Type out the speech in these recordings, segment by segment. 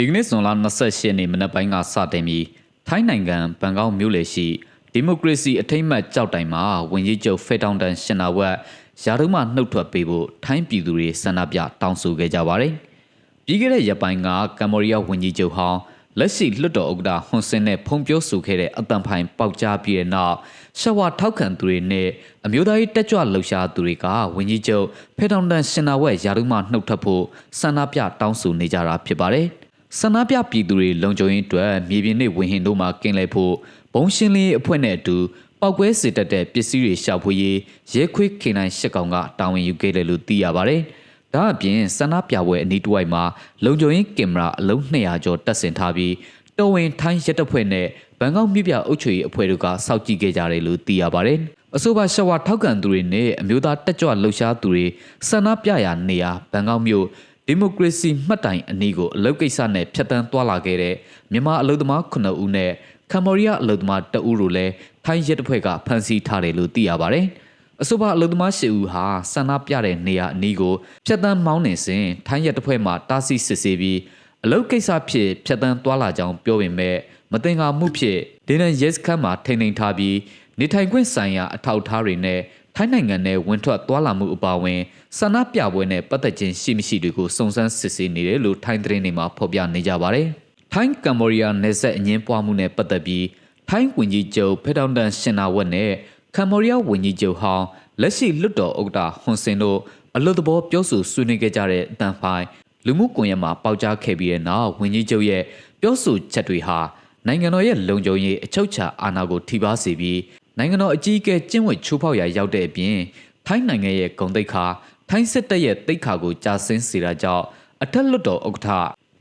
ဒီကနေ့ဇွန်လ28ရက်နေ့မနက်ပိုင်းကစတင်ပြီးထိုင်းနိုင်ငံဘန်ကောက်မြို့လေရှိဒီမိုကရေစီအထိမ့်အမှတ်ကြောက်တိုင်မှာဝန်ကြီးချုပ်ဖေတောင်တန်ရှင်နာဝက်ယာတုမှနှုတ်ထွက်ပေးဖို့ထိုင်းပြည်သူတွေဆန္ဒပြတောင်းဆိုခဲ့ကြပါတယ်။ပြီးခဲ့တဲ့ရက်ပိုင်းကကမ္ဘောဒီးယားဝန်ကြီးချုပ်ဟောင်းလက်ရှိလွှတ်တော်ဥက္ကဋ္ဌဟွန်ဆင်နဲ့ဖုံပြောဆိုခဲ့တဲ့အတန်ဖိုင်ပေါက်ကြားပြီးတဲ့နောက်ရှဝါထောက်ခံသူတွေနဲ့အမျိုးသားရေးတက်ကြွလှုပ်ရှားသူတွေကဝန်ကြီးချုပ်ဖေတောင်တန်ရှင်နာဝက်ယာတုမှနှုတ်ထွက်ဖို့ဆန္ဒပြတောင်းဆိုနေကြတာဖြစ်ပါတယ်။ ဆန္ဒပြပြည်သူတွေလုံခြုံရေးအတွက်မြေပြင်နဲ့ဝင်းဟင်တို့မှာကင်းလဲဖို့ဘုံရှင်းလင်းရေးအဖွဲ့နဲ့အတူပောက်ကွဲစေတတ်တဲ့ပစ္စည်းတွေရှာဖွေရေးရဲခွေးခေနိုင်ရှစ်ကောင်ကတာဝန်ယူခဲ့တယ်လို့သိရပါတယ်။ဒါအပြင်ဆန္ဒပြပွဲအနီးတစ်ဝိုက်မှာလုံခြုံရေးကင်မရာအလုံး200ကျော်တပ်ဆင်ထားပြီးတော်ဝင်ထိုင်းရဲတပ်ဖွဲ့နဲ့ဘန်ကောက်မြို့ပြအုပ်ချုပ်ရေးအဖွဲ့တို့ကစောင့်ကြည့်ခဲ့ကြတယ်လို့သိရပါတယ်။အဆိုပါရှဝါထောက်ကန်သူတွေနဲ့အမျိုးသားတက်ကြွလှုပ်ရှားသူတွေဆန္ဒပြရာနေရာဘန်ကောက်မြို့ ဒီမိုကရေစီမှတ်တိုင်အနည်းကိုအလုတ်ကိစ္စနဲ့ဖြတ်တန်းသွားလာခဲ့တဲ့မြန်မာအလုသမား9ဦးနဲ့ကမ္ဘောဒီးယားအလုသမား2ဦးတို့လည်းထိုင်းရဲတပ်ဖွဲ့ကဖမ်းဆီးထားတယ်လို့သိရပါတယ်။အဆိုပါအလုသမား10ဦးဟာဆန္ဒပြတဲ့နေရာအနည်းကိုဖြတ်တန်းမောင်းနေစဉ်ထိုင်းရဲတပ်ဖွဲ့မှတားဆီးစစ်ဆေးပြီးအလုတ်ကိစ္စဖြစ်ဖြတ်တန်းသွားလာကြောင်းပြောပေမဲ့မတင်ကားမှုဖြစ်ဒေနန်ရဲစခန်းမှာထိန်ထိန်ထားပြီးနေထိုင်ခွင့်ဆိုင်ရာအထောက်အထားတွေနဲ့ ထိုင်းနိုင်ငံနဲ့ဝင်ထွက်သွားလာမှုအပါအဝင်ဆန္ဒပြပွဲနဲ့ပတ်သက်ခြင်းရှိမရှိတွေကိုစုံစမ်းစစ်ဆေးနေတယ်လို့ထိုင်းသတင်းတွေမှာဖော်ပြနေကြပါတယ်။ထိုင်းကမ္ဘောဒီးယားနယ်စပ်အငင်းပွားမှုနဲ့ပတ်သက်ပြီးထိုင်းဝန်ကြီးချုပ်ဖေဒေါန်တန်ရှင်နာဝက်နဲ့ကမ္ဘောဒီးယားဝန်ကြီးချုပ်ဟောင်းလက်ရှိလွတ်တော်ဥက္ကဋ္ဌဟွန်ဆင်တို့အလွတ်သဘောပြောဆိုဆွေးနွေးခဲ့ကြတဲ့အတန်ဖိုင်လူမှုကွန်ရက်မှာပေါက်ကြားခဲ့ပြီးတဲ့နောက်ဝန်ကြီးချုပ်ရဲ့ပြောဆိုချက်တွေဟာနိုင်ငံတော်ရဲ့လုံခြုံရေးအချုပ်အခြာအာဏာကိုထိပါစေပြီး နိုင်ငံတော်အကြီးအကဲကျင့်ဝတ်ချိုးဖောက်ရာရောက်တဲ့အပြင်ထိုင်းနိုင်ငံရဲ့ဂုဏ်သိက္ခာထိုင်းစစ်တပ်ရဲ့တိတ်ခါကိုကြာဆင်းစေတာကြောင့်အထက်လွတ်တော်ဥက္ကဋ္ဌ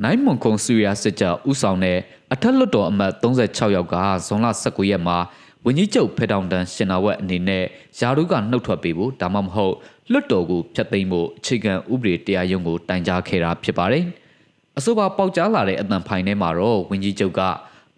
နိုင်မွန်ခုံဆူရစစ်ကြောဥဆောင်တဲ့အထက်လွတ်တော်အမတ်36ယောက်ကဇွန်လ19ရက်မှာဝန်ကြီးချုပ်ဖေတောင်တန်ရှင်နာဝက်အနေနဲ့ယာရုကနှုတ်ထွက်ပေးဖို့ဒါမှမဟုတ်လွတ်တော်ကိုဖျက်သိမ်းဖို့အခြေခံဥပဒေတရားရုံးကိုတိုင်ကြားခဲ့တာဖြစ်ပါတယ်။အဆိုပါပေါက်ကြားလာတဲ့အတန်ဖိုင်ထဲမှာတော့ဝန်ကြီးချုပ်က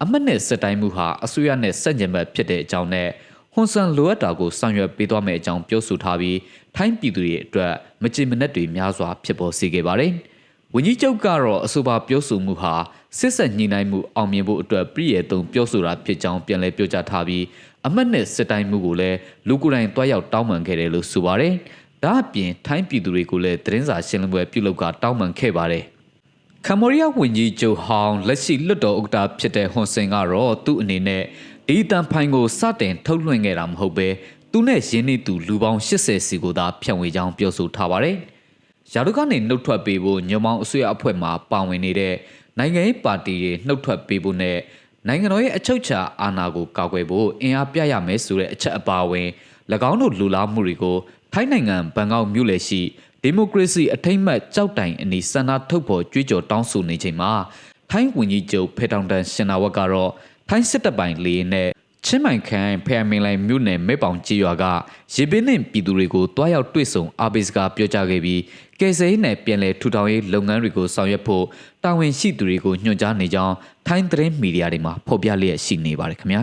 အမတ်နဲ့စစ်တိုင်းမှုဟာအစိုးရနဲ့စက်ညံဘက်ဖြစ်တဲ့အကြောင်းနဲ့ ဟွန်ဆန်လိုအပ်တာကိုဆောင်ရွက်ပေးသွားမယ့်အကြောင်းပြောဆိုထားပြီးထိုင်းပြည်သူတွေအတွက်မကြေမနက်တွေများစွာဖြစ်ပေါ်စေခဲ့ပါတယ်။ဝန်ကြီးချုပ်ကတော့အဆိုပါပြောဆိုမှုဟာစစ်ဆက်ညှိနှိုင်းမှုအောင်မြင်ဖို့အတွက်ပြည်ရဲ့တုံပြောဆိုတာဖြစ်ကြောင်းပြန်လည်ပြောကြားထားပြီးအမတ်နဲ့စစ်တိုင်းမှုကိုလည်းလူကိုယ်တိုင်တွားရောက်တောင်းပန်ခဲ့တယ်လို့ဆိုပါတယ်။ဒါအပြင်ထိုင်းပြည်သူတွေကိုလည်းသတင်းစာရှင်းလင်းပွဲပြုလုပ်ကတောင်းပန်ခဲ့ပါတယ်။ကမ္ဘောဒီးယားဝန်ကြီးချုပ်ဟောင်းလက်ရှိလွတ်တော်ဥက္ကဋ္ဌဖြစ်တဲ့ဟွန်ဆင်ကတော့သူ့အနေနဲ့ ဒီတန်ဖိုင်ကိုစတင်ထုတ်လွှင့်ခဲ့တာမဟုတ်ပဲသူနဲ့ရင်းနှီးသူလူပေါင်း80စီကိုသာဖြန့်ဝေကြောင်းပြောဆိုထားပါတယ်။ယာရုကနေနှုတ်ထွက်ပေးဖို့ညွန်မောင်အစိုးရအဖွဲ့မှပါဝင်နေတဲ့နိုင်ငံရေးပါတီတွေနှုတ်ထွက်ပေးဖို့နဲ့နိုင်ငံတော်ရဲ့အချုပ်အခြာအာဏာကိုကာကွယ်ဖို့အင်အားပြရမယ်ဆိုတဲ့အချက်အပါအဝင်၎င်းတို့လူလားမှုတွေကိုထိုင်းနိုင်ငံဘန်ကောက်မြို့လယ်ရှိဒီမိုကရေစီအထိမ့်မှတ်ကြောက်တိုင်အနီးဆန္ဒထုတ်ဖော်ကြွေးကြော်တောင်းဆိုနေချိန်မှာထိုင်းဝန်ကြီးချုပ်ဖေတောင်တန်ရှင်နာဝက်ကတော့ ထိုင်းစစ်တပ်ပိုင်းလေယာဉ်နဲ့ချင်းမိုင်ခရိုင်ဖဲမင်လိုင်မြို့နယ်မဲပေါင်ကြီးရွာကရေပင်းနှင့်ပြည်သူတွေကိုတွားရောက်တွေ့ဆုံအားပေးစကားပြောကြားခဲ့ပြီးကယ်ဆယ်ရေးနဲ့ပြန်လည်ထူထောင်ရေးလုပ်ငန်းတွေကိုဆောင်ရွက်ဖို့တာဝန်ရှိသူတွေကိုညွှန်ကြားနေကြောင်းထိုင်းသတင်းမီဒီယာတွေမှာဖော်ပြလျက်ရှိနေပါတယ်ခင်ဗျာ